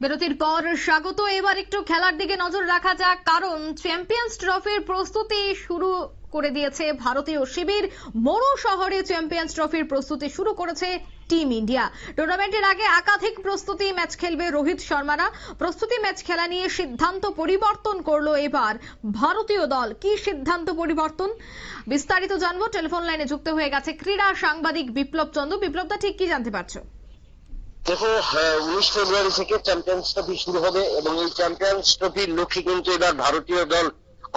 বিরতির পর স্বাগত। এবার একটু খেলার দিকে নজর রাখা যাক, কারণ চ্যাম্পিয়ন্স ট্রফির প্রস্তুতি শুরু করে দিয়েছে ভারতীয় শিবির। মোড়ো শহরে চ্যাম্পিয়ন্স ট্রফির প্রস্তুতি শুরু করেছে টিম ইন্ডিয়া। টুর্নামেন্টের আগে একাধিক প্রস্তুতি ম্যাচ খেলবে রোহিত শর্মারা। প্রস্তুতি ম্যাচ খেলা নিয়ে সিদ্ধান্ত পরিবর্তন করল এবার ভারতীয় দল। কি সিদ্ধান্ত পরিবর্তন? বিস্তারিত জানব। টেলিফোন লাইনে যুক্ত হয়ে গেছে ক্রীড়া সাংবাদিক বিপ্লব চন্দ্র। বিপ্লবদা, ঠিক কি জানতে পারছ? দেখো উনিশ ফেব্রুয়ারি থেকে চ্যাম্পিয়ন্স ট্রফি শুরু হবে এবং এই চ্যাম্পিয়ন্স ট্রফির লক্ষ্যে কিন্তু এবার ভারতীয় দল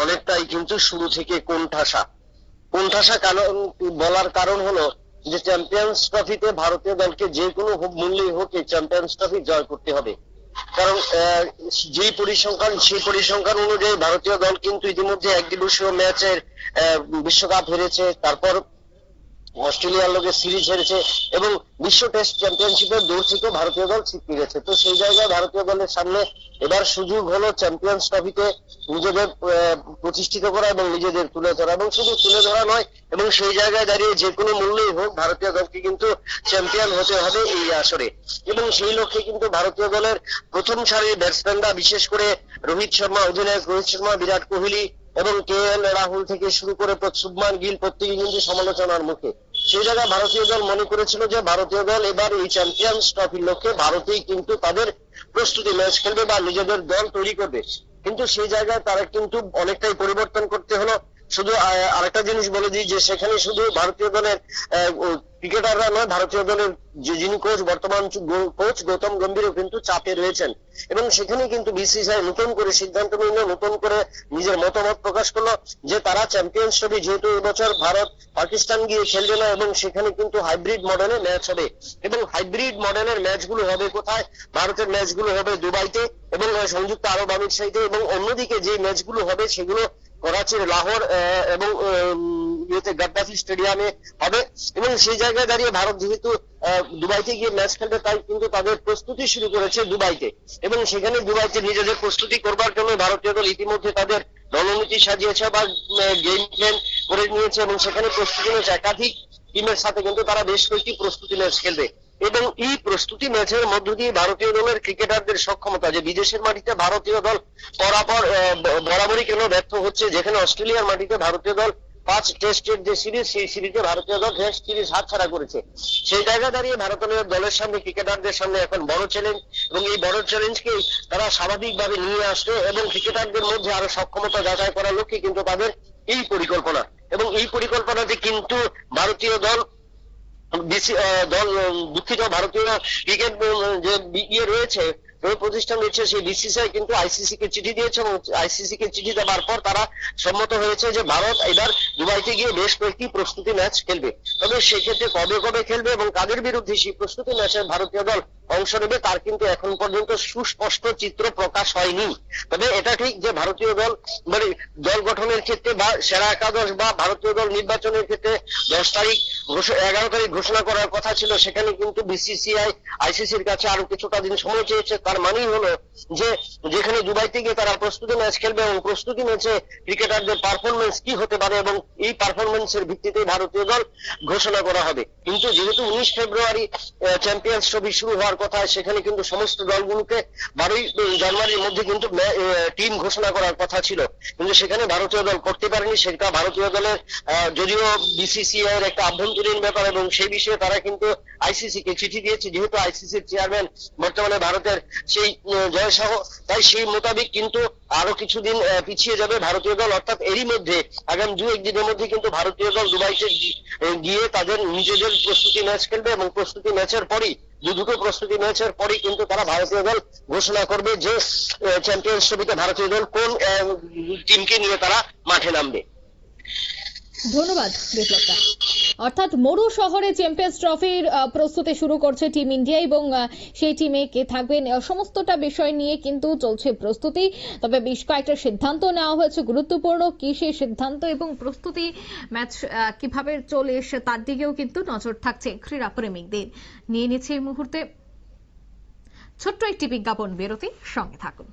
অনেকটাই কিন্তু শুরু থেকে কোণঠাসা। কোণঠাসা কারণ, বলার কারণ হলো যে চ্যাম্পিয়ন্স ট্রফিতে ভারতীয় দলকে যে কোনো হোক মূল্যে হোক এই চ্যাম্পিয়ন্স ট্রফি জয় করতে হবে। কারণ যেই পরিসংখ্যান, সেই পরিসংখ্যান অনুযায়ী ভারতীয় দল কিন্তু ইতিমধ্যে এক দিবসীয় ম্যাচের বিশ্বকাপ হেরেছে, তারপর অস্ট্রেলিয়ার লোকের সিরিজ হেরেছে এবং বিশ্ব টেস্ট চ্যাম্পিয়নশিপের দৌড় থেকে ভারতীয় দল ছিটকে গেছে। তো সেই জায়গায় ভারতীয় দলের সামনে এবার সুযোগ হলো চ্যাম্পিয়ন্স ট্রফিতে নিজেদের প্রতিষ্ঠিত করা এবং নিজেদের তুলে ধরা। এবং শুধু তুলে ধরা নয়, এবং সেই জায়গায় দাঁড়িয়ে যে কোনো মূল্যেই হোক ভারতীয় দলকে কিন্তু চ্যাম্পিয়ন হতে হবে এই আসরে। এবং সেই লক্ষ্যে কিন্তু ভারতীয় দলের প্রথম সারির ব্যাটসম্যানরা বিশেষ করে রোহিত শর্মা, অধিনায়ক রোহিত শর্মা, বিরাট কোহলি এবং কে এল রাহুল থেকে শুরু করে শুভমান গিল প্রত্যেকে কিন্তু সমালোচনার মুখে। সেই জায়গায় ভারতীয় দল মনে করেছিল যে ভারতীয় দল এবার এই চ্যাম্পিয়ন্স ট্রফির লক্ষ্যে ভারতেই কিন্তু তাদের প্রস্তুতি ম্যাচ খেলবে বা নিজেদের দল তৈরি করবে। কিন্তু সেই জায়গায় তারা কিন্তু অনেকটাই পরিবর্তন করতে হলো। শুধু আরেকটা জিনিস বলে দিই যে সেখানে শুধু ভারতীয় দলের ক্রিকেটাররা নয়, ভারতীয় দলের যে যিনি কোচ বর্তমান কোচ গৌতম গম্ভীরও কিন্তু চাপে রয়েছেন। এবং সেখানে কিন্তু বিসিসিআই নতুন করে সিদ্ধান্ত নিল, নতুন করে নিজের মতামত প্রকাশ করল যে তারা চ্যাম্পিয়ন্স ট্রফি যেহেতু এবছর ভারত পাকিস্তান গিয়ে খেলবে না এবং সেখানে কিন্তু হাইব্রিড মডেলের ম্যাচ হবে। এবং হাইব্রিড মডেলের ম্যাচগুলো হবে কোথায়? ভারতের ম্যাচগুলো হবে দুবাইতে এবং সংযুক্ত আরব আমির সাইডে এবং অন্যদিকে যে ম্যাচগুলো হবে সেগুলো করাচির লাহোর এবং ইয়েতে গাদ্দাফি স্টেডিয়ামে হবে এবং সেই জায়গায় দাঁড়িয়ে ভারত যেহেতু দুবাইতে গিয়ে ম্যাচ খেলবে, তাই কিন্তু তাদের প্রস্তুতি শুরু করেছে দুবাইতে। এবং সেখানে দুবাইতে নিজেদের প্রস্তুতি করবার জন্য ভারতীয় দল ইতিমধ্যে তাদের রণনীতি সাজিয়েছে বা গেম প্ল্যান করে নিয়েছে এবং সেখানে প্রস্তুতি নিয়েছে। একাধিক টিমের সাথে কিন্তু তারা বেশ কয়েকটি প্রস্তুতি ম্যাচ খেলবে। এবং এই প্রস্তুতি ম্যাচের মধ্য দিয়ে ভারতীয় দলের ক্রিকেটারদের সক্ষমতা, যে বিদেশের মাটিতে ভারতীয় দল পরাপর বরাবরই কেন ব্যর্থ হচ্ছে, যেখানে অস্ট্রেলিয়ার মাটিতে ভারতীয় দল পাঁচ টেস্টের যে সিরিজ সেই সিরিজে ভারতীয় দল টেস্ট সিরিজ হাতছাড়া করেছে। সেই জায়গা দাঁড়িয়ে ভারতীয় দলের সামনে, ক্রিকেটারদের সামনে এখন বড় চ্যালেঞ্জ এবং এই বড় চ্যালেঞ্জকে তারা স্বাভাবিকভাবে নিয়ে আসবে এবং ক্রিকেটারদের মধ্যে আরও সক্ষমতা যাচাই করার লক্ষ্যে কিন্তু তাদের এই পরিকল্পনা। এবং এই পরিকল্পনাতে কিন্তু ভারতীয় দল দল, দুঃখিত ভারতীয় ক্রিকেট যে ইয়ে রয়েছে ওই প্রতিষ্ঠান রয়েছে, সেই বিসিসিআই কিন্তু আইসিসি কে চিঠি দিয়েছে এবং আইসিসি কে চিঠি দেওয়ার পর তারা সম্মত হয়েছে যে ভারত এবার দুবাইতে গিয়ে বেশ কয়েকটি প্রস্তুতি ম্যাচ খেলবে। তবে সেক্ষেত্রে কবে কবে খেলবে এবং কাদের বিরুদ্ধে সেই প্রস্তুতি ম্যাচে ভারতীয় দল অংশ নেবে, তার কিন্তু এখন পর্যন্ত সুস্পষ্ট চিত্র প্রকাশ হয়নি। তবে এটা ঠিক যে ভারতীয় দল মানে দল গঠনের ক্ষেত্রে বা সেরা একাদশ বা ভারতীয় দল নির্বাচনের ক্ষেত্রে দশ তারিখ এগারো তারিখ ঘোষণা করার কথা ছিল, সেখানে কিন্তু বিসিসিআই আইসিসির কাছে আরও কিছুটা দিন সময় চেয়েছে। তার মানেই হলো যে যেখানে দুবাইতে গিয়ে তারা প্রস্তুতি ম্যাচ খেলবে এবং প্রস্তুতি ম্যাচে ক্রিকেটারদের পারফরমেন্স কি হতে পারে এবং এই পারফরমেন্সের ভিত্তিতে ভারতীয় দল ঘোষণা করা হবে। কিন্তু যেহেতু উনিশ ফেব্রুয়ারি চ্যাম্পিয়ন্স ট্রফি শুরু হওয়ার কথা সেখানে কিন্তু সমস্ত দলগুলোকে বারোই জানুয়ারির মধ্যে কিন্তু টিম ঘোষণা করার কথা ছিল। কিন্তু সেখানে ভারতীয় দল করতে পারেনি। সেটা ভারতীয় দলের যদিও বিসিসিআই এর একটা আভ্যন্তরীণ ব্যাপার এবং সেই বিষয়ে তারা কিন্তু আইসিসি কে চিঠি দিয়েছে। যেহেতু আইসিসির চেয়ারম্যান বর্তমানে ভারতের সেই আহ, জয় শাহ তাই সেই মোতাবেক কিন্তু আরও কিছুদিন পিছিয়ে যাবে ভারতীয় দল। অর্থাৎ এরই মধ্যে আগামী দু একদিনের মধ্যে কিন্তু ভারতীয় দল দুবাইতে গিয়ে তাদের নিজেদের প্রস্তুতি ম্যাচ খেলবে এবং প্রস্তুতি ম্যাচের পরই দুটো প্রস্তুতি ম্যাচের পরেই কিন্তু তারা ভারতীয় দল ঘোষণা করবে যে চ্যাম্পিয়ন্স ট্রফিতে ভারতীয় দল কোন টিমকে নিয়ে তারা মাঠে নামবে। ধন্যবাদ, বিপ্লবদা। অর্থাৎ মোড়ো শহরে চ্যাম্পিয়ন্স ট্রফির প্রস্তুতি শুরু করছে টিম ইন্ডিয়া এবং সেই টিমে কে থাকবেন সমস্তটা বিষয় নিয়ে কিন্তু চলছে প্রস্তুতি। তবে বেশ কয়েকটা সিদ্ধান্ত নেওয়া হয়েছে, গুরুত্বপূর্ণ কি সেই সিদ্ধান্ত এবং প্রস্তুতি ম্যাচ কীভাবে চলে এসে তার দিকেও কিন্তু নজর থাকছে ক্রীড়া প্রেমিকদের। নিয়ে নিচ্ছে এই মুহূর্তে ছোট্ট একটি বিজ্ঞাপন বিরতি সঙ্গে থাকুন।